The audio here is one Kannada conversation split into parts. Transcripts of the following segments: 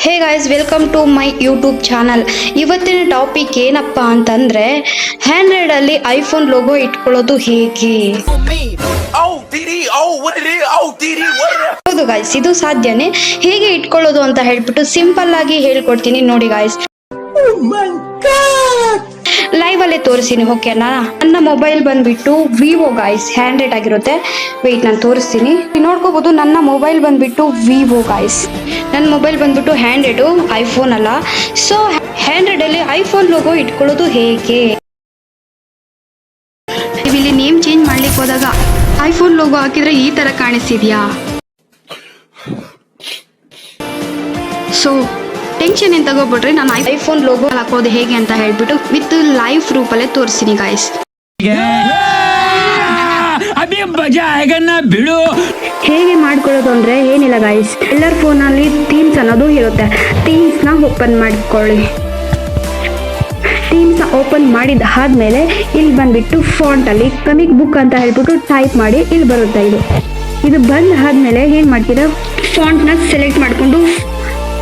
Hey guys welcome to my YouTube channel ಇವತ್ತಿನ ಟಾಪಿಕ್ ಏನಪ್ಪ ಅಂತಂದ್ರೆ ಹ್ಯಾಂಡ್ ಅಲ್ಲಿ ಐಫೋನ್ ಲೋಗೋ ಇಟ್ಕೊಳ್ಳೋದು ಹೇಗೆ? ಹೌದು ಗಾಯ್ಸ್ ಇದು ಸಾಧ್ಯನೇ. ಹೇಗೆ ಇಟ್ಕೊಳ್ಳೋದು ಅಂತ ಹೇಳ್ಬಿಟ್ಟು ಸಿಂಪಲ್ ಆಗಿ ಹೇಳ್ಕೊಡ್ತೀನಿ ನೋಡಿ ಗಾಯ್ಸ್ ಅಲ್ಲೇ ತೋರಿಸ್ತೀನಿ ಓಕೆನಾ ನನ್ನ ಮೊಬೈಲ್ ಬಂದ್ಬಿಟ್ಟು ವಿವೋ ಗಾಯ್ಸ್ ಹ್ಯಾಂಡ್ರೆಡ್ ಆಗಿರುತ್ತೆ. ವೆಯ್ಟ್ ನಾನು ತೋರಿಸ್ತೀನಿ. ನೋಡ್ಕೋಬಹುದು ನನ್ನ ಮೊಬೈಲ್ ಬಂದ್ಬಿಟ್ಟು ವಿವೋ ಗಾಯ್ಸ್ ನನ್ನ ಮೊಬೈಲ್ ಬಂದ್ಬಿಟ್ಟು ಹ್ಯಾಂಡ್ರೆಡು ಐಫೋನ್ ಅಲ್ಲ. ಸೊ ಹ್ಯಾಂಡ್ರೆಡ್ ಅಲ್ಲಿ ಐಫೋನ್ ಲೋಗೋ ಇಟ್ಕೊಳ್ಳೋದು ಹೇಗೆ? ಇಲ್ಲಿ ನೇಮ್ ಚೇಂಜ್ ಮಾಡ್ಲಿಕ್ಕೆ ಹೋದಾಗ ಐಫೋನ್ ಲೋಗೋ ಹಾಕಿದ್ರೆ ಈ ತರ ಕಾಣಿಸ್ತಿದ್ಯಾ? ಸೊ ಟೆನ್ಷನ್ ಏನು ತಗೋಬಿಟ್ರಿ ನಾನು ಐಫೋನ್ ಲೋಗೋ ಹಾಕೋದು ಹೇಗೆ ಅಂತ ಹೇಳ್ಬಿಟ್ಟು ವಿತ್ ಲೈವ್ ರೂಪಲ್ಲೇ ತೋರಿಸ್ತೀನಿ ಗಾಯ್ಸ್ ಬಿಡು. ಹೇಗೆ ಮಾಡ್ಕೊಳ್ಳೋದು ಅಂದ್ರೆ ಏನಿಲ್ಲ ಗಾಯ್ಸ್ ಎಲ್ಲರ ಫೋನಲ್ಲಿ ಥೀಮ್ಸ್ ಅನ್ನೋದು ಇರುತ್ತೆ. ಥೀಮ್ಸ್ನ ಓಪನ್ ಮಾಡಿಕೊಳ್ಳಿ. ಥೀಮ್ಸ್ನ ಓಪನ್ ಮಾಡಿದ ಆದ್ಮೇಲೆ ಇಲ್ಲಿ ಬಂದುಬಿಟ್ಟು ಫಾಂಟಲ್ಲಿ ಕಮಿಕ್ ಬುಕ್ ಅಂತ ಹೇಳ್ಬಿಟ್ಟು ಟೈಪ್ ಮಾಡಿ ಇಲ್ಲಿ ಬರುತ್ತೆ ಇದು. ಇದು ಬಂದ್ ಆದ್ಮೇಲೆ ಏನು ಮಾಡ್ತೀರಾ? ನ ಸೆಲೆಕ್ಟ್ ಮಾಡಿಕೊಂಡು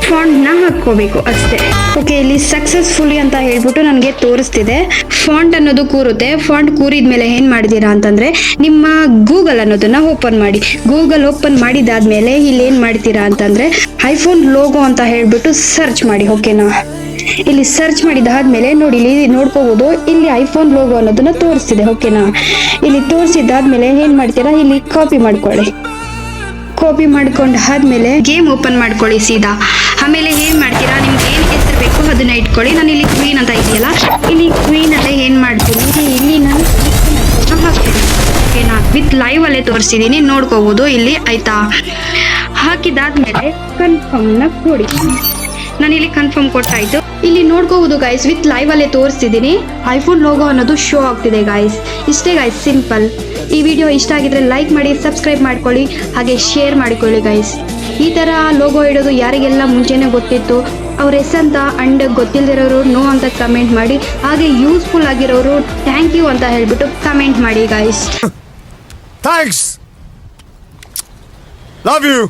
ಫಾಂಟ್ನ ಹಾಕೋಬೇಕು ಅಷ್ಟೇ. ಓಕೆ ಇಲ್ಲಿ ಸಕ್ಸಸ್ಫುಲಿ ಅಂತ ಹೇಳ್ಬಿಟ್ಟು ನನಗೆ ತೋರಿಸ್ತಿದೆ. ಫಾಂಟ್ ಅನ್ನೋದು ಕೂರುತ್ತೆ. ಫಾಂಟ್ ಕೂರಿದ್ಮೇಲೆ ಏನು ಮಾಡಿದೀರಾ ಅಂತಂದ್ರೆ, ನಿಮ್ಮ ಗೂಗಲ್ ಅನ್ನೋದನ್ನ ಓಪನ್ ಮಾಡಿ. ಗೂಗಲ್ ಓಪನ್ ಮಾಡಿದಾದ್ಮೇಲೆ ಇಲ್ಲಿ ಏನು ಮಾಡ್ತೀರಾ ಅಂತಂದ್ರೆ ಐಫೋನ್ ಲೋಗೋ ಅಂತ ಹೇಳ್ಬಿಟ್ಟು ಸರ್ಚ್ ಮಾಡಿ ಓಕೆನಾ ಇಲ್ಲಿ ಸರ್ಚ್ ಮಾಡಿದಾದ್ಮೇಲೆ ನೋಡಿ, ಇಲ್ಲಿ ನೋಡ್ಕೋಬಹುದು ಇಲ್ಲಿ ಐಫೋನ್ ಲೋಗೋ ಅನ್ನೋದನ್ನ ತೋರಿಸ್ತಿದೆ ಓಕೆನಾ ಇಲ್ಲಿ ತೋರಿಸಿದಾದ್ಮೇಲೆ ಏನ್ ಮಾಡ್ತೀರಾ? ಇಲ್ಲಿ ಕಾಪಿ ಮಾಡ್ಕೊಳ್ಳಿ. ಕಾಪಿ ಮಾಡ್ಕೊಂಡು ಆದ್ಮೇಲೆ ಗೇಮ್ ಓಪನ್ ಮಾಡ್ಕೊಳ್ಳಿ, ಸೀದಾ. ಆಮೇಲೆ ಏನು ಮಾಡ್ತೀರಾ? ನಿಮ್ಗೆ ಏನು ಹೆಸರು ಬೇಕು ಅದನ್ನ ಇಟ್ಕೊಳ್ಳಿ. ನಾನು ಇಲ್ಲಿ ಕ್ವೀನ್ ಅಂತ ಇದೆಯಲ್ಲ? ಇಲ್ಲಿ ಕ್ವೀನ್ ಅಲ್ಲೇ ಏನು ಮಾಡ್ತೀನಿ? ಇಲ್ಲಿ ನಾನು ಹಾಕ್ತೀನಿ. ಓಕೆನಾ ವಿತ್ ಲೈವ್ ಅಲ್ಲೇ ತೋರಿಸಿದೀನಿ. ನೋಡ್ಕೋಬಹುದು ಇಲ್ಲಿ, ಆಯ್ತಾ? ಹಾಕಿದಾದ್ಮೇಲೆ ಕನ್ಫರ್ಮ್ನ ಕೊಡಿ. ನಾನು ಇಲ್ಲಿ ಕನ್ಫರ್ಮ್ ಕೊಟ್ಟಾಯ್ತು ಇಲ್ಲಿ ನೋಡ್ಕೋಬಹುದು ಗೈಸ್ ವಿತ್ ಲೈವ್ ಅಲ್ಲೇ ತೋರಿಸ್ತಿದ್ದೀನಿ ಐಫೋನ್ ಲೋಗೋ ಅನ್ನೋದು ಶೋ ಆಗ್ತಿದೆ ಗೈಸ್ ಇಷ್ಟೇ ಗೈಸ್ ಸಿಂಪಲ್ ಈ ವಿಡಿಯೋ ಇಷ್ಟ ಆಗಿದ್ರೆ ಲೈಕ್ ಮಾಡಿ ಸಬ್ಸ್ಕ್ರೈಬ್ ಮಾಡ್ಕೊಳ್ಳಿ. ಹಾಗೆ ಶೇರ್ ಮಾಡಿಕೊಳ್ಳಿ ಗೈಸ್ ಈ ತರ ಲೋಗೋ ಇಡೋದು ಯಾರಿಗೆಲ್ಲ ಮುಂಚೆನೆ ಗೊತ್ತಿತ್ತು, ಅವ್ರ ಎಸ್ ಅಂತ ಅಂಡ್ ಗೊತ್ತಿಲ್ಲದಿರೋರು ನೋ ಅಂತ ಕಮೆಂಟ್ ಮಾಡಿ. ಹಾಗೆ ಯೂಸ್ಫುಲ್ ಆಗಿರೋರು ಥ್ಯಾಂಕ್ ಯು ಅಂತ ಹೇಳ್ಬಿಟ್ಟು ಕಮೆಂಟ್ ಮಾಡಿ ಗೈಸ್ ಥ್ಯಾಂಕ್ಸ್ ಲವ್ you.